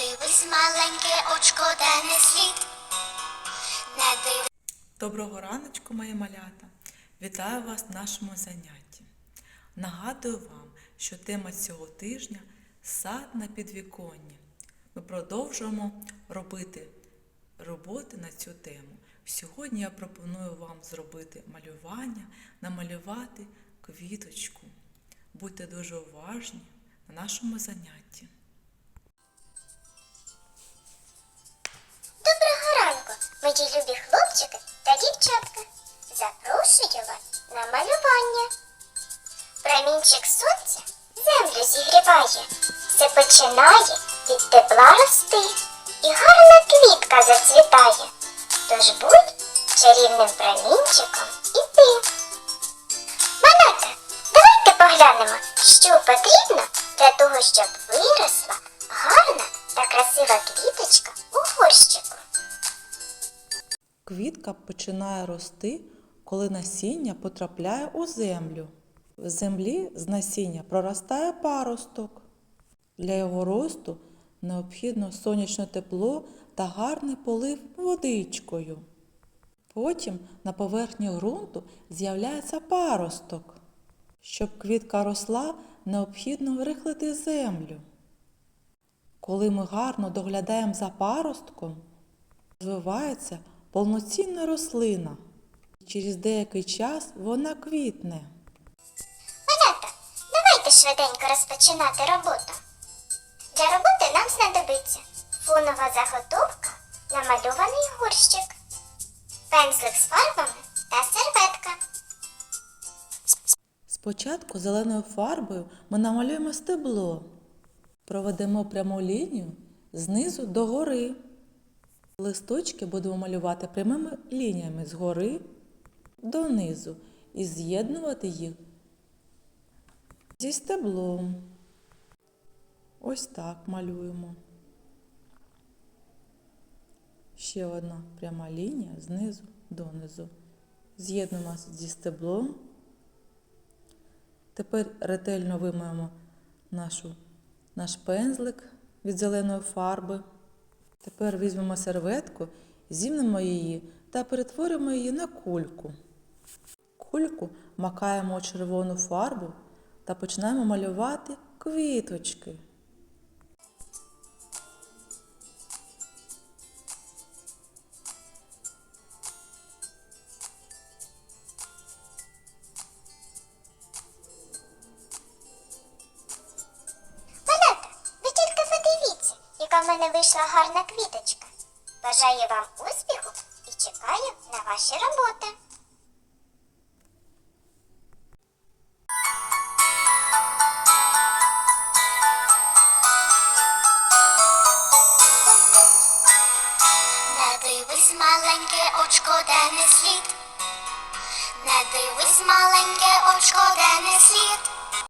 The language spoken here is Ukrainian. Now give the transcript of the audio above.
дивись, маленьке очко, де не слід. Не дивись. Доброго раночку, мої малята! Вітаю вас в нашому занятті. Нагадую вам, що тема цього тижня сад на підвіконні. Ми продовжуємо робити роботи на цю тему. Сьогодні я пропоную вам зробити малювання, намалювати квіточку. Будьте дуже уважні на нашому занятті. Ранку, любі хлопчики та дівчатка. Запрошую вас на малювання. Промінчик сонця землю зігріває, все починає від тепла рости, і гарна квітка зацвітає. Тож будь чарівним промінчиком і ти. Малята, давайте поглянемо, що потрібно для того, щоб виросла гарна та красива квіточка у горщику. Квітка починає рости, коли насіння потрапляє у землю. В землі з насіння проростає паросток. Для його росту необхідно сонячне тепло та гарний полив водичкою. Потім на поверхні ґрунту з'являється паросток. Щоб квітка росла, необхідно рихлити землю. Коли ми гарно доглядаємо за паростком, розвивається повноцінна рослина. Через деякий час вона квітне. Малята, давайте швиденько розпочинати роботу. Для роботи нам знадобиться фонова заготовка, намальований горщик, пензлик з фарбами та серветка. Спочатку зеленою фарбою ми намалюємо стебло. Проведемо пряму лінію знизу до гори. Листочки будемо малювати прямими лініями згори донизу і з'єднувати їх зі стеблом. Ось так малюємо. Ще одна пряма лінія знизу донизу. З'єднуємо зі стеблом. Тепер ретельно вимаємо нашу, наш пензлик від зеленої фарби. Тепер візьмемо серветку, зімнемо її та перетворимо її на кульку. Кульку макаємо у червону фарбу та починаємо малювати квіточки. Подивіться, в мене вийшла гарна квіточка. Бажаю вам успіху і чекаю на ваші роботи. Не дивись, маленьке очко, де не слід. Не дивись, маленьке очко, де не слід.